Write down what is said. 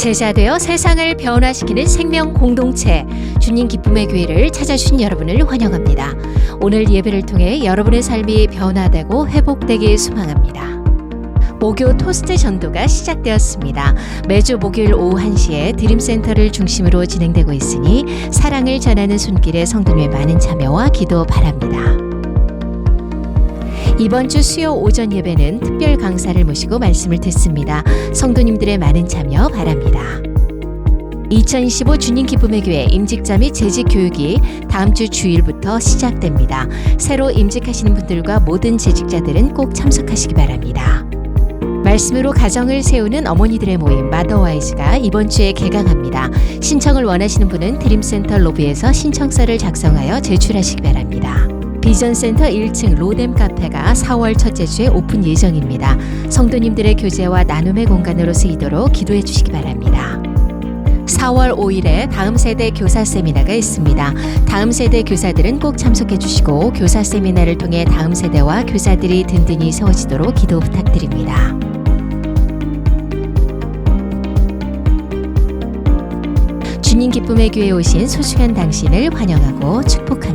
제자되어 세상을 변화시키는 생명 공동체 주님 기쁨의 교회를 찾아주신 여러분을 환영합니다. 오늘 예배를 통해 여러분의 삶이 변화되고 회복되길 소망합니다. 목요 토스트 전도가 시작되었습니다. 매주 목요일 오후 1시에 드림센터를 중심으로 진행되고 있으니 사랑을 전하는 손길에 성도님의 많은 참여와 기도 바랍니다. 이번 주 수요 오전 예배는 특별 강사를 모시고 말씀을 듣습니다. 성도님들의 많은 참여 바랍니다. 2025 주님 기쁨의 교회 임직자 및 재직 교육이 다음 주 주일부터 시작됩니다. 새로 임직하시는 분들과 모든 재직자들은 꼭 참석하시기 바랍니다. 말씀으로 가정을 세우는 어머니들의 모임 마더와이즈가 이번 주에 개강합니다. 신청을 원하시는 분은 드림센터 로비에서 신청서를 작성하여 제출하시기 바랍니다. 비전센터 1층 로뎀 카페가 4월 첫째 주에 오픈 예정입니다. 성도님들의 교제와 나눔의 공간으로 쓰이도록 기도해 주시기 바랍니다. 4월 5일에 다음 세대 교사 세미나가 있습니다. 다음 세대 교사들은 꼭 참석해 주시고 교사 세미나를 통해 다음 세대와 교사들이 든든히 세워지도록 기도 부탁드립니다. 주님 기쁨의 교회에 오신 소중한 당신을 환영하고 축복합니다.